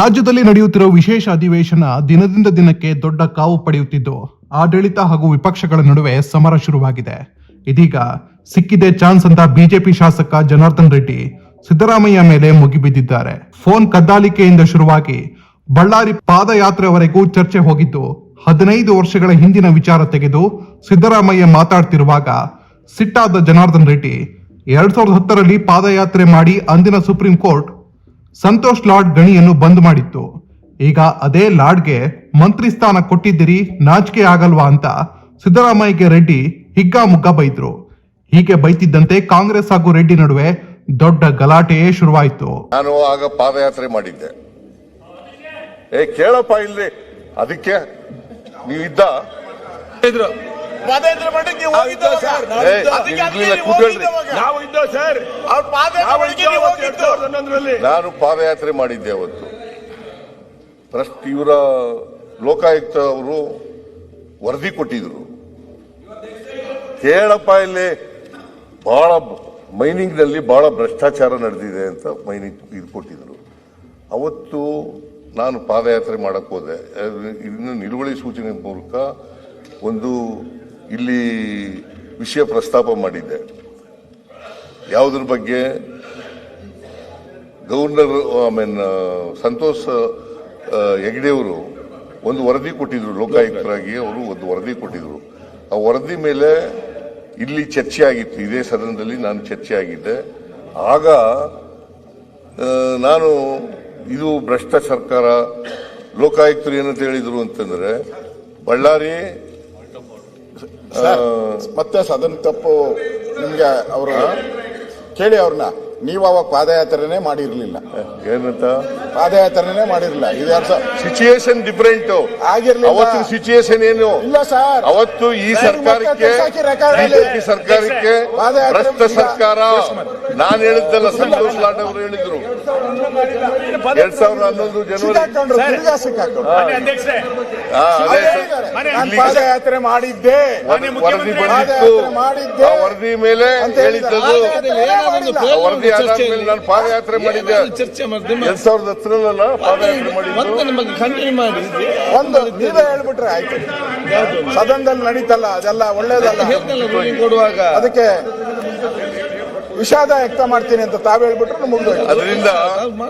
ರಾಜ್ಯದಲ್ಲಿ ನಡೆಯುತ್ತಿರುವ ವಿಶೇಷ ಅಧಿವೇಶನ ದಿನದಿಂದ ದಿನಕ್ಕೆ ದೊಡ್ಡ ಕಾವು ಪಡೆಯುತ್ತಿದ್ದು, ಆಡಳಿತ ಹಾಗೂ ವಿಪಕ್ಷಗಳ ನಡುವೆ ಸಮರ ಶುರುವಾಗಿದೆ. ಇದೀಗ ಸಿಕ್ಕಿದೆ ಚಾನ್ಸ್ ಅಂತ ಬಿಜೆಪಿ ಶಾಸಕ ಜನಾರ್ದನ್ ರೆಡ್ಡಿ ಸಿದ್ದರಾಮಯ್ಯ ಮೇಲೆ ಮುಗಿಬಿದ್ದಿದ್ದಾರೆ. ಫೋನ್ ಕದ್ದಾಲಿಕೆಯಿಂದ ಶುರುವಾಗಿ ಬಳ್ಳಾರಿ ಪಾದಯಾತ್ರೆವರೆಗೂ ಚರ್ಚೆ ಹೋಗಿದ್ದು, ಹದಿನೈದು ವರ್ಷಗಳ ಹಿಂದಿನ ವಿಚಾರ ತೆಗೆದು ಸಿದ್ದರಾಮಯ್ಯ ಮಾತಾಡ್ತಿರುವಾಗ ಸಿಟ್ಟಾದ ಜನಾರ್ದನ್ ರೆಡ್ಡಿ, ಎರಡ್ ಸಾವಿರದ ಹತ್ತರಲ್ಲಿ ಪಾದಯಾತ್ರೆ ಮಾಡಿ ಅಂದಿನ ಸುಪ್ರೀಂ ಕೋರ್ಟ್ ಸಂತೋಷ್ ಲಾಡ್ ಗಣಿಯನ್ನು ಬಂದ್ ಮಾಡಿತ್ತು. ಈಗ ಅದೇ ಲಾಡ್ಗೆ ಮಂತ್ರಿ ಸ್ಥಾನ ಕೊಟ್ಟಿದ್ದೀರಿ ನಾಚಿಕೆ ಆಗಲ್ವಾ ಅಂತ ಸಿದ್ದರಾಮಯ್ಯಗೆ ರೆಡ್ಡಿ ಹಿಗ್ಗಾಮುಗ್ಗ ಬೈದ್ರು. ಹೀಗೆ ಬೈತಿದ್ದಂತೆ ಕಾಂಗ್ರೆಸ್ ಹಾಗೂ ರೆಡ್ಡಿ ನಡುವೆ ದೊಡ್ಡ ಗಲಾಟೆಯೇ ಶುರುವಾಯಿತು. ನಾನು ಆಗ ಪಾದಯಾತ್ರೆ ಮಾಡಿದ್ದೆ. ಏ ಕೇಳಪ್ಪ ಇಲ್ಲಿ. ಅದಕ್ಕೆ ನೀವು ಇದ್ದ ಇದ್ರು ಪಾದಯಾತ್ರೆ ನೀವು ಹೋಗಿದ್ದು ಸರ್. ನೀವು ಇದ್ದೋ ಸರ್. ಅವ್ರ ಹನ್ನೊಂದರಲ್ಲಿ ನಾನು ಪಾದಯಾತ್ರೆ ಮಾಡಿದ್ದೆ ಅವತ್ತು. ಟ್ರಸ್ಟ್ ಇವರ ಲೋಕಾಯುಕ್ತ ಅವರು ವರದಿ ಕೊಟ್ಟಿದ್ರು. ಕೇಳಪ್ಪ ಇಲ್ಲಿ ಬಹಳ ಮೈನಿಂಗ್ನಲ್ಲಿ ಬಹಳ ಭ್ರಷ್ಟಾಚಾರ ನಡೆದಿದೆ ಅಂತ ಮೈನಿಂಗ್ ಇದು ಕೊಟ್ಟಿದ್ರು. ಅವತ್ತು ನಾನು ಪಾದಯಾತ್ರೆ ಮಾಡಕ್ ಹೋದೆ. ಇದನ್ನು ಇನ್ನು ನಿಲುವಳಿ ಸೂಚನೆ ಮೂಲಕ ಒಂದು ಇಲ್ಲಿ ವಿಷಯ ಪ್ರಸ್ತಾಪ ಮಾಡಿದ್ದೆ. ಯಾವುದ್ರ ಬಗ್ಗೆ? ಗವರ್ನರ್, ಐ ಮೀನ್, ಸಂತೋಷ್ ಹೆಗ್ಡೆಯವರು ಒಂದು ವರದಿ ಕೊಟ್ಟಿದ್ರು, ಲೋಕಾಯುಕ್ತರಾಗಿ ಅವರು ಒಂದು ವರದಿ ಕೊಟ್ಟಿದ್ರು. ಆ ವರದಿ ಮೇಲೆ ಇಲ್ಲಿ ಚರ್ಚೆ ಆಗಿತ್ತು, ಇದೇ ಸದನದಲ್ಲಿ ನಾನು ಚರ್ಚೆ ಆಗಿದ್ದೆ. ಆಗ ನಾನು ಇದು ಭ್ರಷ್ಟ ಸರ್ಕಾರ, ಲೋಕಾಯುಕ್ತರು ಏನಂತ ಹೇಳಿದ್ರು ಅಂತಂದ್ರೆ, ಬಳ್ಳಾರಿ ಸರ್, ಮತ್ತೆ ಸದನ ತಪ್ಪು ನಿಮ್ಗೆ ಅವರು ಕೇಳಿ ಅವ್ರನ್ನ. ನೀವು ಅವಾಗ ಪಾದಯಾತ್ರೆನೇ ಮಾಡಿರ್ಲಿಲ್ಲ. ಏನಂತ? ಪಾದಯಾತ್ರೆನೇ ಮಾಡಿರ್ಲಿಲ್ಲ. ಇದು ಯಾರು ಸಿಚುಯೇಷನ್ ಡಿಫರೆಂಟ್ ಆಗಿರ್ಲಿ ಅವತ್ತು ಸಿಚುಯೇಷನ್ ಏನು? ಇಲ್ಲ ಸರ್. ಅವತ್ತು ಈ ಸರ್ಕಾರಕ್ಕೆ ಬಿಜೆಪಿ ಸರ್ಕಾರಕ್ಕೆ ಭ್ರಷ್ಟ ಸರ್ಕಾರ. ನಾನು ಹೇಳಿದ್ದಲ್ಲ ಸಂತೋಷ್ ಲಾಡ್ ಅವರು ಹೇಳಿದ್ರು. ಎರಡ್ ಸಾವಿರದ ಹನ್ನೊಂದು ಜನವರಿ ಪಾದಯಾತ್ರೆ ಮಾಡಿದ್ದೆ. ವರದಿ ವರದಿ ಬಂದಿತ್ತು. ವರದಿ ಮೇಲೆ ಅಂತ ಹೇಳಿದ್ದದು ವರದಿ ಆಧಾರಮೇಲೆ ನಾನು ಪಾದಯಾತ್ರೆ ಮಾಡಿದ್ದೆ. ಚರ್ಚೆ ಎರಡ್ ಸಾವಿರದ ಹತ್ತರಲ್ಲ ಪಾದಯಾತ್ರೆ ಮಾಡಿದ್ದೆ. ನಮಗೆ ಕಂಟಿನ್ಯೂ ಮಾಡಿ. ಒಂದು ನೀವೇ ಹೇಳ್ಬಿಟ್ರೆ ಆಯ್ತು. ಸದನದಲ್ಲಿ ನಡೀತಲ್ಲ ಅದೆಲ್ಲ ಒಳ್ಳೇದಲ್ಲ. ಕೊಡುವಾಗ. ಅದಕ್ಕೆ ವಿಷಾದ ವ್ಯಕ್ತ ಮಾಡ್ತೀನಿ ಅಂತ ತಾವ್ ಹೇಳ್ಬಿಟ್ರೆ ಮುಗಿದೋಯ್ತು ಅದರಿಂದ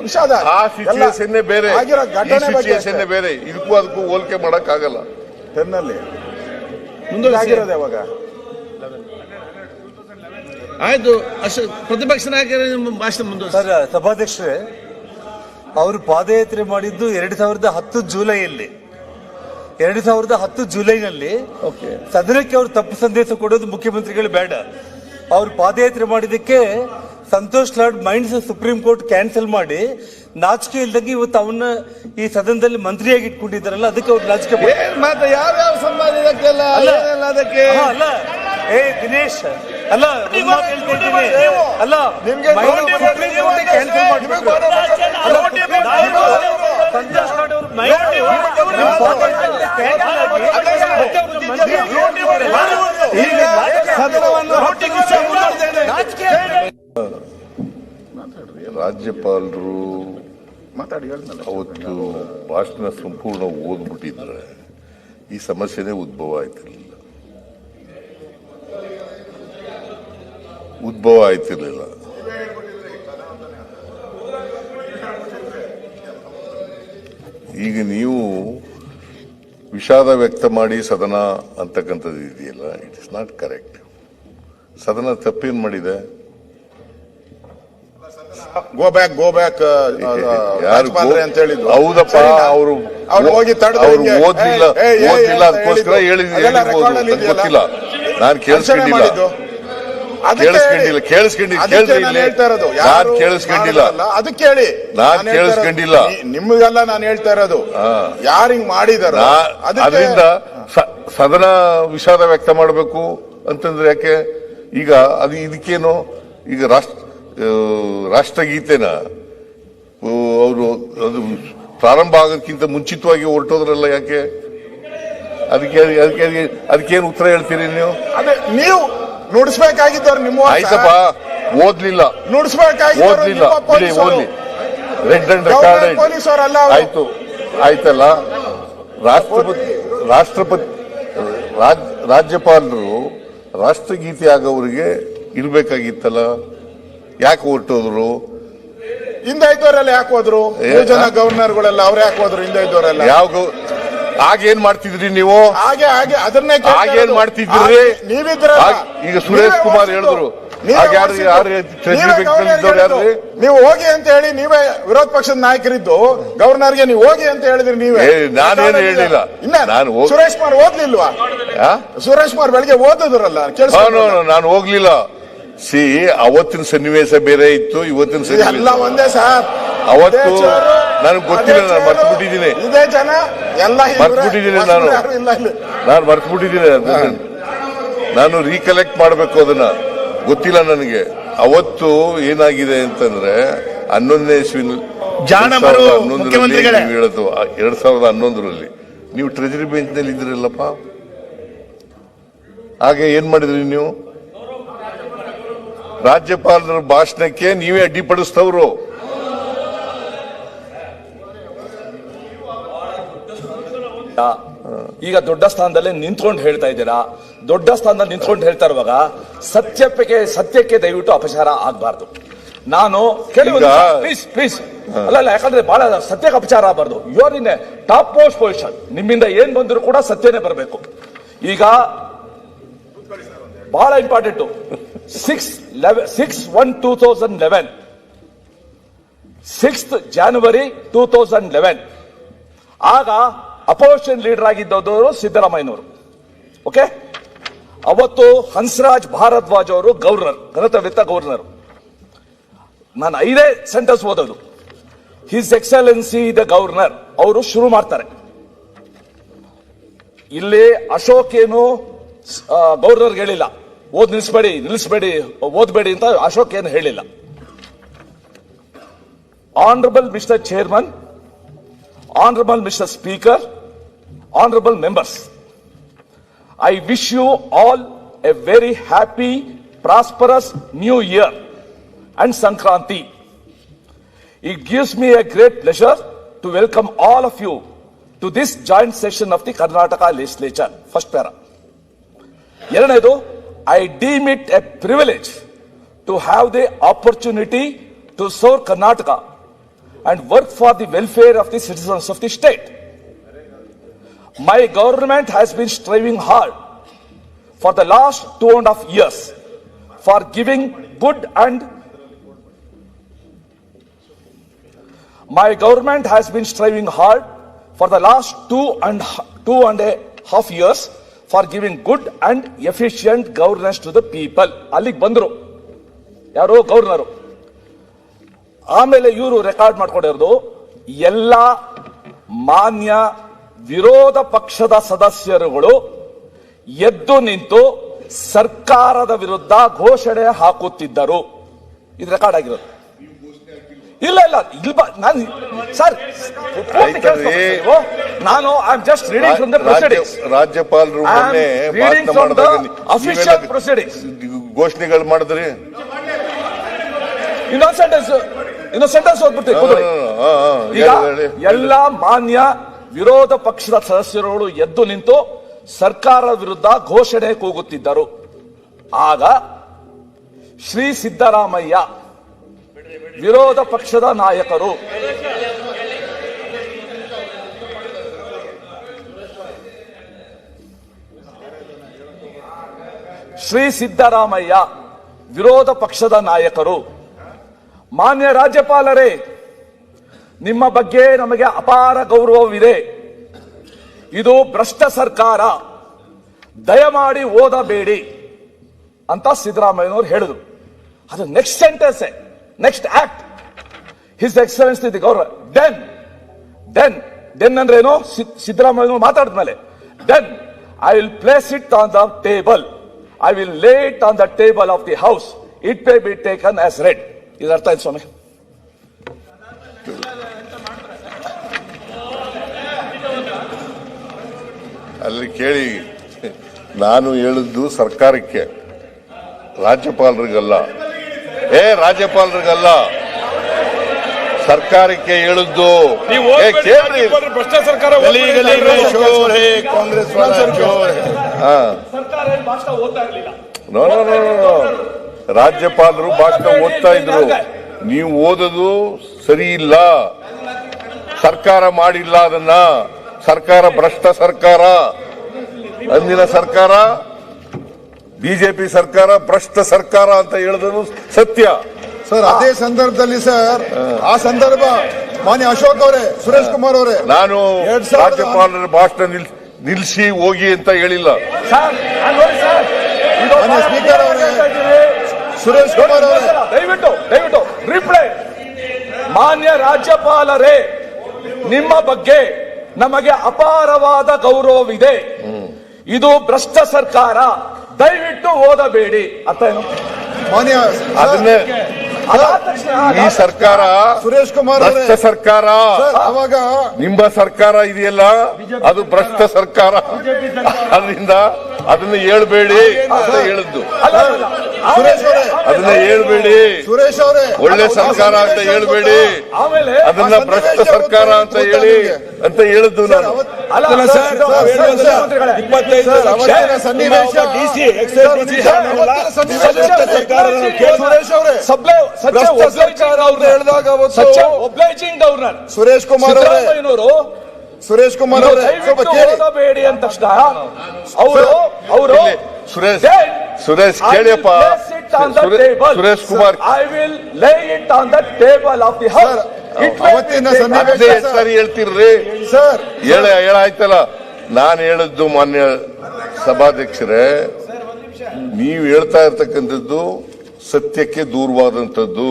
ವಿಷಾದ. ಆ ಸಿಚುಯೇಷನ್ ಬೇರೆ. ಆಗಿರೋ ಘಟನೆ ಬಗ್ಗೆ ಸಿಚುಯೇಷನ್ ಬೇರೆ. ಇದಕ್ಕೂ ಅದಕ್ಕೂ ಹೋಲಿಕೆ ಮಾಡಕ್ ಆಗಲ್ಲ ಟೆನ್ನಲ್ಲಿ. ಮುಂದೆ ಆಗಿರೋದು ಯಾವಾಗ? ಆಯ್ತು ಅಷ್ಟು ಪ್ರತಿಪಕ್ಷ ನಾಯಕರ ನಿಮ್ಮ ಭಾಷಣ ಮುಂದುವರಿಸಿ. ಸರ್ ಸಭಾಧ್ಯಕ್ಷರೇ ಅವರು ಪಾದಯಾತ್ರೆ ಮಾಡಿದ್ದು ಎರಡು ಸಾವಿರದ ಹತ್ತು ಜುಲೈಯಲ್ಲಿ. ಎರಡು ಸಾವಿರದ ಹತ್ತು ಜುಲೈನಲ್ಲಿ ಸದನಕ್ಕೆ ಅವರು ತಪ್ಪು ಸಂದೇಶ ಕೊಡೋದು ಮುಖ್ಯಮಂತ್ರಿಗಳು ಬೇಡ. ಅವರು ಪಾದಯಾತ್ರೆ ಮಾಡಿದ್ದಕ್ಕೆ Santosh Lad mines supreme court cancel ಮಾಡಿ ನಾಚಿಕೆ ಇಲ್ದಂಗೆ ಇವತ್ತು ಅವನ್ನ ಈ ಸದನದಲ್ಲಿ ಮಂತ್ರಿಯಾಗಿ ಇಟ್ಕೊಂಡಿದ್ದಾರಲ್ಲ ಅದಕ್ಕೆ ಅವ್ರು ನಾಚಿಕೆ ಯಾವ್ಯಾವ ಸಂಬಂಧ ಇದಕ್ಕೆಲ್ಲ ಅಲ್ಲ. ಏನೆಲ್ಲ ಅದಕ್ಕೆ? ಹಾ, ಅಲ್ಲ. ಏ ದಿನೇಶ್ ಅಲ್ಲ ಅಲ್ಲ ನಿಮ್ಗೆ ರಾಜ್ಯಪಾಲರು ಮಾತಾಡಿ ಅವತ್ತು ಭಾಷಣ ಸಂಪೂರ್ಣ ಓದ್ಬಿಟ್ಟಿದ್ರೆ ಈ ಸಮಸ್ಯೆನೇ ಉದ್ಭವ ಆಯ್ತಿರ್ಲಿಲ್ಲ. ಉದ್ಭವ ಆಯ್ತಿರ್ಲಿಲ್ಲ ಈಗ ನೀವು ವಿಷಾದ ವ್ಯಕ್ತ ಮಾಡಿ ಸದನ ಅಂತಕ್ಕಂಥದ್ದು ಇದೆಯಲ್ಲ ಇಟ್ ಇಸ್ ನಾಟ್ ಕರೆಕ್ಟ್ ಸದನ ತಪ್ಪೇನು ಮಾಡಿದೆ? ಗೋ ಬ್ಯಾಕ್ ಗೋ ಬ್ಯಾಕ್ ಅಂತ ಹೇಳಿದ್ರು. ಹೌದಪ್ಪ? ಅವರು ಅವ್ರು ಹೋಗಿ ಅವ್ರು ಓದ್ಲಿಲ್ಲ ಓದ್ಲಿಲ್ಲ ಅದಕ್ಕೋಸ್ಕರ ಹೇಳಿದ್ರು? ಗೊತ್ತಿಲ್ಲ. ನಾನು ಕೇಳಿಸ್ಕೊಂಡಿಲ್ಲ. ಕೇಳಿಸ್ಕೊಂಡಿಲ್ಲ. ಕೇಳಿಸ್ಕೊಂಡಿಲ್ಲ ಕೇಳ್ರಿ ನಾನು ಇಲ್ಲಿ. ನಾನು ಕೇಳಿಸ್ಕೊಂಡಿಲ್ಲ. ಅದಕ್ಕೆ ಹೇಳಿ. ನಾನು. ಕೇಳಿಸ್ಕೊಂಡಿಲ್ಲ. ನಿಮಗೆಲ್ಲ ನಾನು ಹೇಳ್ತಾ ಇರೋದು ಯಾರು ಹಿಂಗ್ ಮಾಡಿದಾರೋ ಅದರಿಂದ ಸದನ ವಿಷಾದ ವ್ಯಕ್ತ ಮಾಡಬೇಕು ಅಂತಂದ್ರೆ ಯಾಕೆ? ಈಗ ಅದು ಇದಕ್ಕೇನು? ಈಗ ರಾಷ್ಟ್ರ ರಾಷ್ಟ್ರಗೀತೆನ ಅವರು ಅದು ಪ್ರಾರಂಭ ಆಗೋದಕ್ಕಿಂತ ಮುಂಚಿತವಾಗಿ ಹೊರಟೋದ್ರಲ್ಲ ಯಾಕೆ? ಅದಕ್ಕೆ ಅದಕ್ಕೆ ಅದಕ್ಕೇನು ಉತ್ತರ ಹೇಳ್ತೀರಿ ನೀವು? ಅದೇ ನೀವು ನುಡಿಸ್ಬೇಕಾಗಿದ್ದವ್ರು ನಿಮ್ಮ ಆಯ್ತಪ್ಪ ಓದ್ಲಿಲ್ಲ. ನುಡಿಸ್ಬೇಕಾಗಿದ್ದವ್ರು ಓದ್ಲಿಲ್ಲ. ನಿಮ್ಮ ಪೊಲೀಸರು. ಓದ್ಲಿ. ರೆಡ್ ಅಂಡ್ ರೆಕಾರ್ಡೆಡ್ ಅವರಲ್ಲ ಅವರು. ಆಯ್ತು. ಆಯ್ತಲ್ಲ? ರಾಷ್ಟ್ರಪತಿ ರಾಷ್ಟ್ರಪತಿ ರಾಜ್- ರಾಜ್ಯಪಾಲರು ರಾಷ್ಟ್ರಗೀತೆ ಆಗೋರಿಗೆ ಇರ್ಬೇಕಾಗಿತ್ತಲ್ಲ? ಯಾಕೆ ಹೊರಟೋದ್ರು? ಹಿಂದೆ ಇದ್ದವರೆಲ್ಲ ಯಾಕೆ ಹೋದ್ರು? ಏ, ಜನ? ಗವರ್ನರ್ಗಳೆಲ್ಲ ಅವ್ರು ಯಾಕೆ ಹೋದ್ರು ಹಿಂದೆ ಇದ್ದವರೆಲ್ಲ? ಯಾವ ಗೌ- ಆಗೇನ್ ಮಾಡ್ತಿದ್ರಿ ನೀವು? ಹಾಗೆ ಹಾಗೆ ಅದನ್ನೇ ಹಾಗೆ ಆಗೇನ್ ಮಾಡ್ತಿದ್ರಿ? ನೀವಿದ್ರೆ ಈಗ ಸುರೇಶ್ ಕುಮಾರ್. ಹೇಳಿದ್ರು. ನೀವೇ ಹೋಗಿ ಅಂತ ಹೇಳಿ ನೀವೇ ವಿರೋಧ ಪಕ್ಷದ ನಾಯಕರಿದ್ದು ಗವರ್ನರ್ಗೆ ನೀವು ಹೋಗಿ ಅಂತ ಹೇಳಿದ್ರಿ ನೀವೇ. ನಾನೇನು ಹೇಳಿಲ್ಲ. ಇನ್ನ ನಾನು ಸುರೇಶ್ ಕುಮಾರ್ ಓದ್ಲಿಲ್ವಾ? ಸುರೇಶ್ ಕುಮಾರ್ ಬೆಳಿಗ್ಗೆ ಓದಿದ್ರಲ್ಲ no, ನಾನು ಹೋಗ್ಲಿಲ್ಲ. ಸಿ ಅವತ್ತಿನ ಸನ್ನಿವೇಶ ಬೇರೆ ಇತ್ತು ಇವತ್ತಿನ ಎಲ್ಲ ಸನ್ನಿವೇಶ ಒಂದೇ ಸರ್ ಅವತ್ತು ನನಗೆ ಗೊತ್ತಿಲ್ಲ, ನಾನು ಮರ್ತು ಬಿಟ್ಟಿದ್ದೀನಿ. ನಾನು. ನಾನು ಮರ್ತು ಬಿಟ್ಟಿದ್ದೀನಿ ನಾನು ರೀಕಲೆಕ್ಟ್ ಮಾಡಬೇಕು ಅದನ್ನ. ಗೊತ್ತಿಲ್ಲ ನನಗೆ. ಅವತ್ತು ಏನಾಗಿದೆ ಅಂತಂದ್ರೆ ಹನ್ನೊಂದನೇ ಇಸ್ವಿನಲ್ಲಿ ಆ ಎರಡ್ ಸಾವಿರದ ಹನ್ನೊಂದರಲ್ಲಿ. ನೀವು ಟ್ರೆಜರಿ ಬೆಂಚ್ನಲ್ಲಿ ಇದ್ರಲ್ಲಪ್ಪ? ಹಾಗೆ ಏನ್ ಮಾಡಿದ್ರಿ ನೀವು? ರಾಜ್ಯಪಾಲರ ಭಾಷಣಕ್ಕೆ ನೀವೇ ಅಡ್ಡಿಪಡಿಸ್ತವ್ರು ಈಗ ದೊಡ್ಡ ಸ್ಥಾನದಲ್ಲೇ ನಿಂತ್ಕೊಂಡು ಹೇಳ್ತಾ ಇದ್ದೀರಾ? ದೊಡ್ಡ ಸ್ಥಾನದಲ್ಲಿ ನಿಂತ್ಕೊಂಡು ಹೇಳ್ತಾ ಇರುವಾಗ ಸತ್ಯಕ್ಕೆ ಸತ್ಯಕ್ಕೆ ದಯವಿಟ್ಟು ಅಪಚಾರ ಆಗಬಾರ್ದು. ನಾನು ಪ್ಲೀಸ್ ಪ್ಲೀಸ್ ಅಲ್ಲ ಅಲ್ಲ ಯಾಕಂದ್ರೆ ಬಹಳ ಸತ್ಯಕ್ಕೆ ಅಪಚಾರ ಆಗಬಾರ್ದು. You are in a top most position ನಿಮ್ಮಿಂದ ಏನ್ ಬಂದರೂ ಕೂಡ ಸತ್ಯನೇ ಬರಬೇಕು. ಈಗ ಬಹಳ important six eleven six one two thousand eleven six January two thousand eleven ಆಗ ಅಪೋಸಿಷನ್ ಲೀಡರ್ ಆಗಿದ್ದವರು ಸಿದ್ದರಾಮಯ್ಯನವರು. ಓಕೆ ಅವತ್ತು ಹನ್ಸ್ರಾಜ್ ಭಾರದ್ವಾಜ್ ಅವರು ಗವರ್ನರ್ ಗಣತವಿತ್ತ ಗವರ್ನರ್ ನಾನು ಐದೇ ಸೆಂಟೆನ್ಸ್ ಓದೋದು. ಹಿಸ್ ಎಕ್ಸಲೆನ್ಸಿ ದ ಗವರ್ನರ್ ಅವರು ಶುರು ಮಾಡ್ತಾರೆ. ಇಲ್ಲಿ ಅಶೋಕ್ ಏನು ಗವರ್ನರ್ ಹೇಳಿಲ್ಲ. ಓದ್ ನಿಲ್ಲಿಸ್ಬೇಡಿ ನಿಲ್ಲಿಸ್ಬೇಡಿ ಓದ್ಬೇಡಿ ಅಂತ ಅಶೋಕ್ ಏನು ಹೇಳಿಲ್ಲ. Honourable mister chairman honourable mister Speaker, honorable members, I wish you all a very happy, prosperous new year and Sankranti. It gives me a great pleasure to welcome all of you to this joint session of the Karnataka legislature. First para. ಎರಡನೇದು I deem it a privilege to have the opportunity to serve Karnataka and work for the welfare of the citizens of the state. My government has been striving hard for the last two and a half years for giving good and my government has been striving hard for the last two and two and a half years for giving good and efficient governance to the people. ಅಲ್ಲಿಗೆ ಬಂದರು ಯಾರೋ governor ಆಮೇಲೆ ಇವರು record ಮಾಡ್ಕೊಂಡಿರೋದು ಎಲ್ಲ ಮಾನ್ಯ ವಿರೋಧ ಪಕ್ಷದ ಸದಸ್ಯರುಗಳು ಎದ್ದು ನಿಂತು ಸರ್ಕಾರದ ವಿರುದ್ಧ ಘೋಷಣೆ ಹಾಕುತ್ತಿದ್ದರು ಇದು ರೆಕಾರ್ಡ್ ಆಗಿರೋದು ಇಲ್ಲ ಇಲ್ಲ ಇಲ್ಲಿ ನಾನು ಸರ್. ನಾನು I am just reading from the proceedings ರಾಜ್ಯಪಾಲರು ಮೊನ್ನೆ. ಘೋಷಣೆಗಳು ಮಾಡಿದ್ರಿ ಇನ್ನೊಂದು ಸೆಂಟೆನ್ಸ್ ಇನ್ನೊಂದು ಸೆಂಟೆನ್ಸ್ ಓದ್ಬಿಡ್ತೀನಿ ಹಾ, ಹಾ, ಈಗ. ಎಲ್ಲ ಮಾನ್ಯ ವಿರೋಧ ಪಕ್ಷದ ಸದಸ್ಯರುಗಳು ಎದ್ದು ನಿಂತು ಸರ್ಕಾರದ ವಿರುದ್ಧ ಘೋಷಣೆ ಕೂಗುತ್ತಿದ್ದರು. ಆಗ ಶ್ರೀ ಸಿದ್ದರಾಮಯ್ಯ ವಿರೋಧ ಪಕ್ಷದ ನಾಯಕರು ಶ್ರೀ ಸಿದ್ದರಾಮಯ್ಯ ವಿರೋಧ ಪಕ್ಷದ ನಾಯಕರು, ಮಾನ್ಯ ರಾಜ್ಯಪಾಲರೇ ನಿಮ್ಮ ಬಗ್ಗೆ ನಮಗೆ ಅಪಾರ ಗೌರವವಿದೆ. ಇದು ಭ್ರಷ್ಟ ಸರ್ಕಾರ. ದಯಮಾಡಿ ಓದಬೇಡಿ ಅಂತ ಸಿದ್ದರಾಮಯ್ಯನವರು ಹೇಳಿದ್ರು. ಅದು next sentence next act his excellency the ಗೌರವ ಡೆನ್ ಡೆನ್ ಡೆನ್ ಅಂದ್ರೆ ಏನು ಸಿದ್ದರಾಮಯ್ಯನವರು ಮಾತಾಡಿದ್ಮೇಲೆ then I will place it on the table I will lay it on the table of the house it may be taken as read ಇದು ಅರ್ಥ ಆಯ್ತು ಸ್ವಾಮಿ? ಅಲ್ಲಿ ಕೇಳಿ ನಾನು ಹೇಳಿದ್ದು ಸರ್ಕಾರಕ್ಕೆ ರಾಜ್ಯಪಾಲರಿಗಲ್ಲ. ಏ ರಾಜ್ಯಪಾಲರಿಗಲ್ಲ. ಸರ್ಕಾರಕ್ಕೆ ಹೇಳಿದ್ದು ಕಾಂಗ್ರೆಸ್ ರಾಜ್ಯಪಾಲರು ಭಾಷಣ ಓದ್ತಾ ಇದ್ರು. ನೀವು ಓದೋದು ಸರಿ ಇಲ್ಲ. ಸರ್ಕಾರ ಮಾಡಿಲ್ಲ ಅದನ್ನ. ಸರ್ಕಾರ ಭ್ರಷ್ಟ ಸರ್ಕಾರ ಅಂದಿನ ಸರ್ಕಾರ ಬಿಜೆಪಿ ಸರ್ಕಾರ ಭ್ರಷ್ಟ ಸರ್ಕಾರ ಅಂತ ಹೇಳಿದ್ರು ಸತ್ಯ. ಸರ್ ಅದೇ ಸಂದರ್ಭದಲ್ಲಿ ಸರ್ ಆ ಸಂದರ್ಭ ಮಾನ್ಯ ಅಶೋಕ್ ಅವರೇ ಸುರೇಶ್ ಕುಮಾರ್ ಅವರೇ. ನಾನು ರಾಜ್ಯಪಾಲರ ಭಾಷಣ ನಿಲ್- ನಿಲ್ಸಿ ಹೋಗಿ ಅಂತ ಹೇಳಿಲ್ಲ. Sir sir. ಮಾನ್ಯ ಸ್ಪೀಕರ್ ಅವರೇ, ಸುರೇಶ್ ಕುಮಾರ್ ಅವರೇ. ದಯವಿಟ್ಟು ದಯವಿಟ್ಟು ರಿಪ್ಲೈ ಮಾನ್ಯ ರಾಜ್ಯಪಾಲರೇ ನಿಮ್ಮ ಬಗ್ಗೆ ನಮಗೆ ಅಪಾರವಾದ ಗೌರವವಿದೆ. ಇದು ಭ್ರಷ್ಟ ಸರ್ಕಾರ. ದಯವಿಟ್ಟು ಓದಬೇಡಿ. ಅರ್ಥ ಏನು ಮಾನ್ಯ ಅದನ್ನೇ ಈ ಸರ್ಕಾರ ಸುರೇಶ್ ಕುಮಾರ್ ಅವರೇ. ಭ್ರಷ್ಟ ಸರ್ಕಾರ. ಸರ್ ಅವಾಗ ನಿಮ್ಮ ಸರ್ಕಾರ ಇದೆಯಲ್ಲ ಅದು ಭ್ರಷ್ಟ ಸರ್ಕಾರ. ಅದರಿಂದ ಅದನ್ನ ಹೇಳ್ಬೇಡಿ ಅಂತ ಹೇಳಿದ್ದು. ಸುರೇಶ್ ಅವರೇ. ಅದನ್ನ ಹೇಳ್ಬೇಡಿ. ಸುರೇಶ್ ಅವರೇ. ಒಳ್ಳೆ ಸರ್ಕಾರ ಅಂತ ಹೇಳ್ಬೇಡಿ. ಆಮೇಲೆ ಅದನ್ನ ಭ್ರಷ್ಟ ಸರ್ಕಾರ ಅಂತ ಹೇಳಿ ಅಂತ ಹೇಳಿದ್ದು ನಾನು. ಸನ್ನಿವೇಶ ಡಿಸಿ ಸರ್ಕಾರ ಭ್ರಷ್ಟ ಸರ್ಕಾರ ಅಂತ ಹೇಳಿದಾಗ ಅವತ್ತು such a obliging governor Suresh Kumar ಅವರೇ. ಸುರೇಶ್ ಕುಮಾರ್ ಅವರೇ ಓದಬೇಡಿ ಅಂದ ಅವರು ಅವರು Suresh Suresh ಕೇಳಿಯಪ್ಪ. Suresh Kumar I will lay it on the table of the house ಸರಿ ಹೇಳ್ತಿರ್ರಿ. ಸರ್ ಹೇಳ ಹೇಳಾಯ್ತಲ್ಲ ನಾನು ಹೇಳಿದ್ದು ಮಾನ್ಯ ಸಭಾಧ್ಯಕ್ಷರೇ ನೀವು ಹೇಳ್ತಾ ಇರ್ತಕ್ಕಂಥದ್ದು ಸತ್ಯಕ್ಕೆ ದೂರವಾದಂಥದ್ದು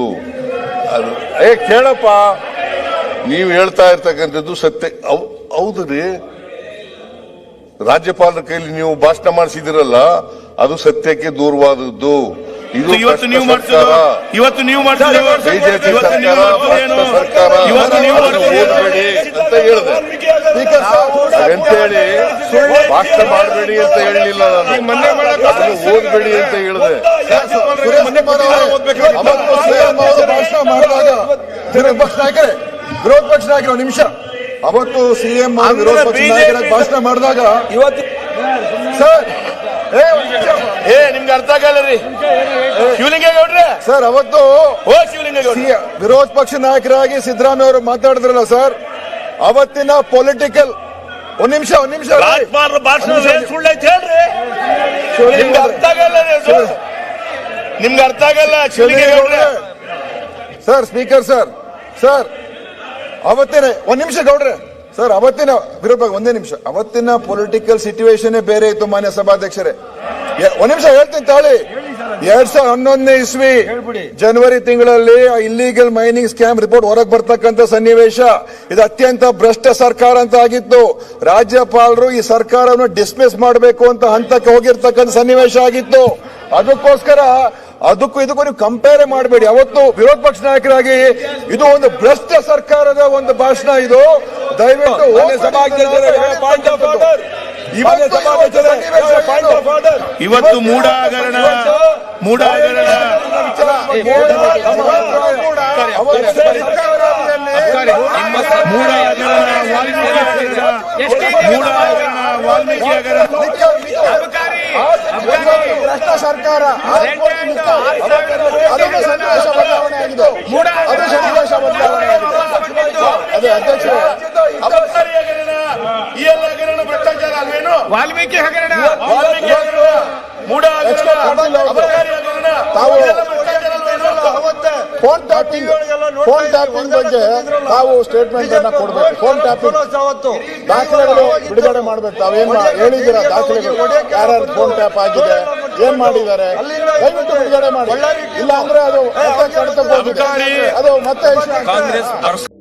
ಅದು. ಏ, ಕೇಳಪ್ಪ. ನೀವು ಹೇಳ್ತಾ ಇರ್ತಕ್ಕಂಥದ್ದು ಸತ್ಯ. ಹೌದು ರೀ ರಾಜ್ಯಪಾಲರ ಕೈಲಿ ನೀವು ಭಾಷಣ ಮಾಡಿಸಿದಿರಲ್ಲ, ಅದು ಸತ್ಯಕ್ಕೆ ದೂರವಾದದ್ದು. ಇವತ್ತು ನೀವು ಭ್ರಷ್ಟ ಇವತ್ತು ನೀವು ಬಿಜೆಪಿ ಇವತ್ತು ನೀವು ಏನು? ಸರ್ಕಾರ ಇವತ್ತು ನೀವು ಓದಬೇಡಿ ಅಂತ ಹೇಳಿದೆ. ಅಂತೇಳಿ ಭಾಷಣ ಮಾಡಬೇಡಿ ಅಂತ ಹೇಳಲಿಲ್ಲ ನಾನು. ಅದನ್ನು ಓದಬೇಡಿ ಅಂತ ಹೇಳಿದೆ. ಭಾಷಣ ಮಾಡಿದಾಗ ವಿರೋಧ ಪಕ್ಷ ನಾಯಕರೇ ವಿರೋಧ ಪಕ್ಷ ನಾಯಕರು ನಿಮಿಷ. ಅವತ್ತು ಸಿಎಂ ವಿರೋಧ ಪಕ್ಷ ನಾಯಕರ ಭಾಷಣ ಮಾಡಿದಾಗ ಇವತ್ತು ಸರ್. ಏ ನಿಮ್ಗೆ ಅರ್ಥ ಆಗಲ್ಲ ರೀ. ಶಿವಲಿಂಗೇಗೌಡ್ರೆ? ಸರ್ ಅವತ್ತು ಓ ಶಿವಲಿಂಗೇಗೌಡ್ರೆ. ಸಿ- ವಿರೋಧ ಪಕ್ಷ ನಾಯಕರಾಗಿ ಸಿದ್ದರಾಮಯ್ಯ ಅವರು ಮಾತಾಡಿದ್ರಲ್ಲ ಸರ್ ಅವತ್ತಿನ ಪೊಲಿಟಿಕಲ್ ಒಂದ್ ನಿಮಿಷ ಒಂದ್ ನಿಮಿಷ ಭಾಷಣ ಸುಳ್ಳೈತೆ ಹೇಳ್ರಿ? ನಿಮ್ಗೆ ಅರ್ಥ ಆಗಲ್ಲ. ನಿಮ್ಗೆ ಅರ್ಥ ಆಗಲ್ಲ ಶಿವಲಿಂಗೇಗೌಡ್ರೆ. ಸರ್ ಸ್ಪೀಕರ್ ಸರ್ ಸರ್ ಅವತ್ತೇನೆ ಒಂದ್ ನಿಮಿಷ ಗೌಡ್ರೆ. ಸರ್ ಅವತ್ತಿನ ವಿರೂಪ ಒಂದೇ ನಿಮಿಷ. ಅವತ್ತಿನ ಪೊಲಿಟಿಕಲ್ ಸಿಚುವೇಶನ್ ಬೇರೆ ಇತ್ತು ಮಾನ್ಯ ಸಭಾಧ್ಯಕ್ಷರೇ. ಒಂದ್ ನಿಮಿಷ ಹೇಳ್ತೀನಿ ತಾಳಿ. ಎರಡ್ ಸಾವಿರದ ಹನ್ನೊಂದನೇ ಇಸ್ವಿ ಜನವರಿ ತಿಂಗಳಲ್ಲಿ ಇಲ್ಲಿಗಲ್ ಮೈನಿಂಗ್ ಸ್ಕ್ಯಾಮ್ ರಿಪೋರ್ಟ್ ಹೊರಗೆ ಬರ್ತಕ್ಕಂಥ ಸನ್ನಿವೇಶ. ಇದು ಅತ್ಯಂತ ಭ್ರಷ್ಟ ಸರ್ಕಾರ ಅಂತ ಆಗಿತ್ತು. ರಾಜ್ಯಪಾಲರು ಈ ಸರ್ಕಾರವನ್ನು ಡಿಸ್ಮಿಸ್ ಮಾಡಬೇಕು ಅಂತ ಹಂತಕ್ಕೆ ಹೋಗಿರ್ತಕ್ಕಂಥ ಸನ್ನಿವೇಶ ಆಗಿತ್ತು. ಅದಕ್ಕೋಸ್ಕರ ಅದಕ್ಕೂ ಇದಕ್ಕೂ ನೀವು ಕಂಪೇರ್ ಮಾಡಬೇಡಿ. ಅವತ್ತು ವಿರೋಧ ಪಕ್ಷ ನಾಯಕರಾಗಿ ಇದು ಒಂದು ಭ್ರಷ್ಟ ಸರ್ಕಾರದ ಒಂದು ಭಾಷಣ ಇದು. ದಯವಿಟ್ಟು ಇವತ್ತು ಮೂಡಾಗರಣ ಮೂಡಾಗರಣ ಏನು? ಮೂಡ ಹಗರಣ. ವಾಲ್ಮೀಕಿ ಹಗರಣ. ಮೂಡ ಹಗರಣ ವಾಲ್ಮೀಕಿ ಹಗರಣ. ಭ್ರಷ್ಟ ಸರ್ಕಾರ ಅದನ್ನು ಸನ್ನಿವೇಶ ಬದಲಾವಣೆ ಆಗಿದೆ ಅದು ಸನ್ನಿವೇಶ ಬದಲಾವಣೆ ಆಗಿದೆ ಅದೇ ಅಧ್ಯಕ್ಷ ಈ ಎಲ್ಲ ಹಗರಣ. ಭ್ರಷ್ಟಾಚಾರ ಅಲ್ವೇನು ವಾಲ್ಮೀಕಿ ಹಗರಣ ವಾಲ್ಮೀಕಿ ಹಗರಣ ಮೂಡ ಹಗರಣ ತಾವು ಫೋನ್ ಟ್ಯಾಪಿಂಗ್ ಫೋನ್ ಟ್ಯಾಪಿಂಗ್ ಬಗ್ಗೆ ತಾವು ಸ್ಟೇಟ್ಮೆಂಟ್ ಅನ್ನ ಕೊಡಬೇಕು. ಫೋನ್ ಟ್ಯಾಪಿಂಗ್ ದಾಖಲೆಗಳು ಬಿಡುಗಡೆ ಮಾಡ್ಬೇಕು. ತಾವೇನ್ ಹೇಳಿದ್ದೀರಾ ದಾಖಲೆಗಳು? ಯಾರ್ಯಾರು ಫೋನ್ ಟ್ಯಾಪ್ ಆಗಿದೆ? ಏನ್ ಮಾಡಿದ್ದಾರೆ? ದಯವಿಟ್ಟು ಬಿಡುಗಡೆ ಮಾಡಿ. ಇಲ್ಲ ಅಂದ್ರೆ ಅದು ಮತ್ತೆ ಕಡತ. ಅದು ಮತ್ತೆ